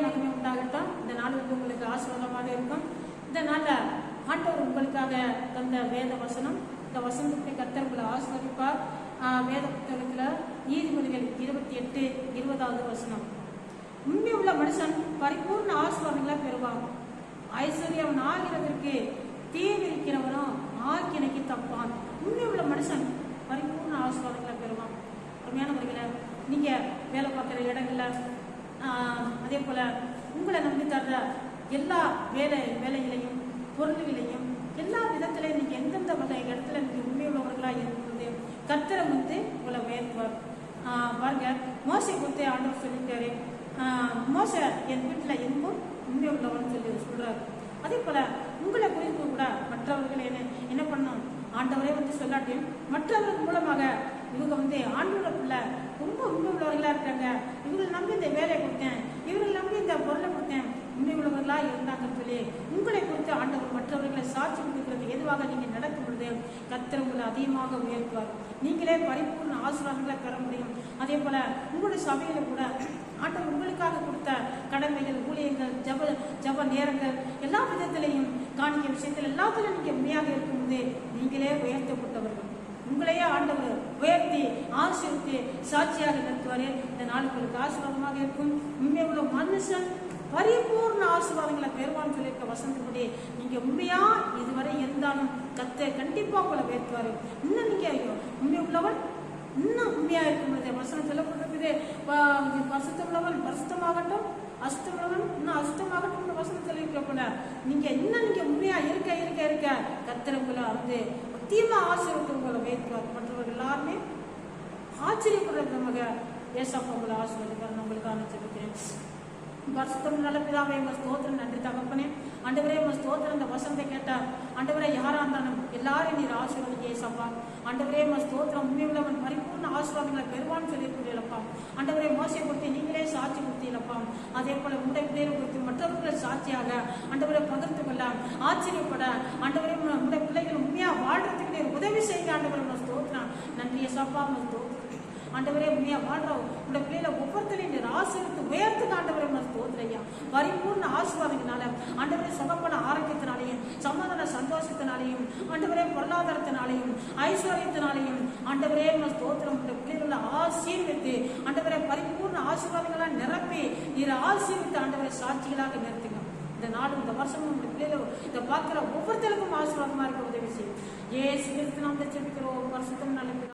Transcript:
எல்லாருமே உண்டாகட்டும். இந்த நாள் உங்களுக்கு ஆசீர்வாதமாக இருக்கும். இந்த நாளில் ஆண்டவர் உங்களுக்காக தந்த வேத வசனம். இந்த வசனத்தை கத்தர் உங்களை ஆசீர்வதிப்பார். வேத புத்தகத்தில் நீதிமொழிகள் இருபத்தி எட்டு இருபதாவது வசனம். உண்மை உள்ள மனுஷன் பரிபூர்ண ஆசீர்வாதங்களை பெறுவான். ஐஸ்வர்யவன் ஆகிறதற்கு தீவிரிக்கிறவனும் ஆக்கினைக்கு தப்பான். உண்மை உள்ள மனுஷன் பரிபூர்ண ஆசீர்வாதங்களை பெறுவான். அருமையானவர்களை நீங்கள் வேலை பார்க்குற இடங்களில் அதே போல உங்களை நம்பி தர்ற எல்லா வேலை வேலைகளையும் பொருள்களையும் எல்லா விதத்திலையும் நீங்க எந்தெந்த வகை இடத்துல நீங்க உண்மையுள்ளவர்களா இருக்கிறது கர்த்தரை வந்து உங்களை உயர்த்துவார். வாருங்க பாருங்க மோசை குறித்து ஆண்டவர் சொல்லிட்டாரு. ஆஹ், மோச என் வீட்டுல எங்கும் உண்மை உள்ளவன் சொல்லி சொல்றாரு. அதே போல உங்களை குறித்து கூட மற்றவர்கள் என்ன என்ன பண்ணும் ஆண்டவரே வந்து சொல்லாட்டியும் மற்றவர்கள் மூலமாக இவங்க வந்து ஆண்டோட பிள்ளை ரொம்ப உண்மை உள்ளவர்கள் இருக்காங்க இவங்களை நம்பி இந்த வேலையை கொடுத்தேன். இவங்களை நம்பி இந்த பொருளை கொடுத்தேன். உண்மை உள்ளவர்களா இருந்தாங்கன்னு சொல்லி உங்களை குறித்து ஆண்டவர் மற்றவர்களை சாட்சி கொடுக்கிறது எதுவாக நீங்க நடக்கும் பொழுது கர்த்தர் உங்களை அதிகமாக உயர்த்துவார். நீங்களே பரிபூர்ண ஆசீர்வாதங்களை பெற முடியும். அதே போல உங்களுடைய சபையில கூட ஆண்டவர் உங்களுக்காக கொடுத்த கடமைகள் ஊழியங்கள் ஜப ஜப நேரங்கள் எல்லா விதத்திலையும் காணிக்க விஷயத்தில் எல்லாத்திலும் நீங்க உண்மையாக இருக்கும்போது நீங்களே உயர்த்தப்பட்டவர்கள். உங்களையே ஆண்டவர் உயர்த்தி ஆசிரித்து சாட்சியாக நிறுத்துவாரே இந்த நாள் உங்களுக்கு ஆசீர்வாதமாக இருக்கும். உண்மை உள்ள மனுஷன் பரிபூர்ண ஆசீர்வாதங்களை பெறுவான்னு சொல்லியிருக்க வசந்தபடி நீங்க உண்மையா இதுவரை இருந்தாலும் கத்த கண்டிப்பா உங்களை உயர்த்துவாரு. இன்னும் நீங்க உண்மை உள்ளவன்? இன்னும் உண்மையா இருக்கும் பொழுது வசனம் சொல்லப்பட்டிருக்குது. ப- பரிசுத்தம் உள்ளவன் பரிசுத்தமாகட்டும் அசுத்தமுள்ளவன் இன்னும் அசுத்தமாகட்டும் வசனம் சொல்லியிருக்க போல நீங்க இன்னும் நீங்க உண்மையா இருக்க இருக்க இருக்க கத்திரங்களை வந்து முக்கியமா ஆசிரியர் உங்களை மற்றவர்கள் எல்லாருமே ஆச்சரியப்படுற விதமாக ஏசப்பா உங்களை ஆசீர்வதிப்பார். உங்களுக்கு அனுப்பிச்சிருக்கிறேன் வருஷத்தம் நல்ல பிதாவே உங்க ஸ்தோத்திரம் நன்றி தகப்பனே. அண்டவரே உங்க ஸ்தோத்திரம் இந்த வசந்தை கேட்டார். அண்டவரே யாரா இருந்தாலும் எல்லாரும் நீர் ஆசீர்வதிக்க ஏசப்பா. அண்டவரே உங்க ஸ்தோத்திரம் உண்மையுள்ளவன் பரிபூர்ண ஆசீர்வாதங்களை பெறுவான்னு சொல்லியிருக்கிறீங்களப்பா அண்டவரே மோசை கொடுத்து நீங்களே சாட்சி கொடுத்தீங்களப்பா. அதே போல உங்களுடைய பிள்ளைகளை குறித்து மற்றவர்களை சாட்சியாக அண்டவரை பகிர்ந்து கொள்ள ஆச்சரியப்பட. அண்டவரே உங்களுடைய பிள்ளைகள் வாழ்றதுக்கு நீர் உதவி செய்த ஆண்டவரே உங்க ஸ்தோத்திரம். நன்றிய சப்பா உங்க ஸ்தோத்திரம். ஆண்டவரே உண்மையா வாழ்றோம். உங்களுடைய பிள்ளைகளை ஒவ்வொருத்தரையும் நீர் ஆசீர்வித்து உயர்த்துக்கு ஆண்டவரே உங்க ஸ்தோத்திரையா பரிபூர்ண ஆசீர்வாதத்தினால ஆண்டவரே சுகப்பட ஆரோக்கியத்தினாலையும் சமாதான சந்தோஷத்தினாலையும் ஆண்டவரே பொருளாதாரத்தினாலையும் ஐஸ்வர்யத்தினாலையும் ஆண்டவரே உங்க ஸ்தோத்திரம். உங்களுடைய பிள்ளைகளை ஆசீர்வித்து ஆண்டவரை பரிபூர்ண ஆசீர்வாதங்களா நிரப்பி நீர் ஆசீர்வித்து ஆண்டவரை சாட்சிகளாக நிறுத்துங்க. இந்த நாடு இந்த வருஷமும் இந்த பிள்ளைகள் இதை பார்க்கிற ஒவ்வொருத்தருக்கும் ஆசீர்வாதமா இருக்க உதவி செய்யும். ஏ கிறிஸ்து நாம் ஜெபிக்கிறோம் வருஷத்தும் நல்ல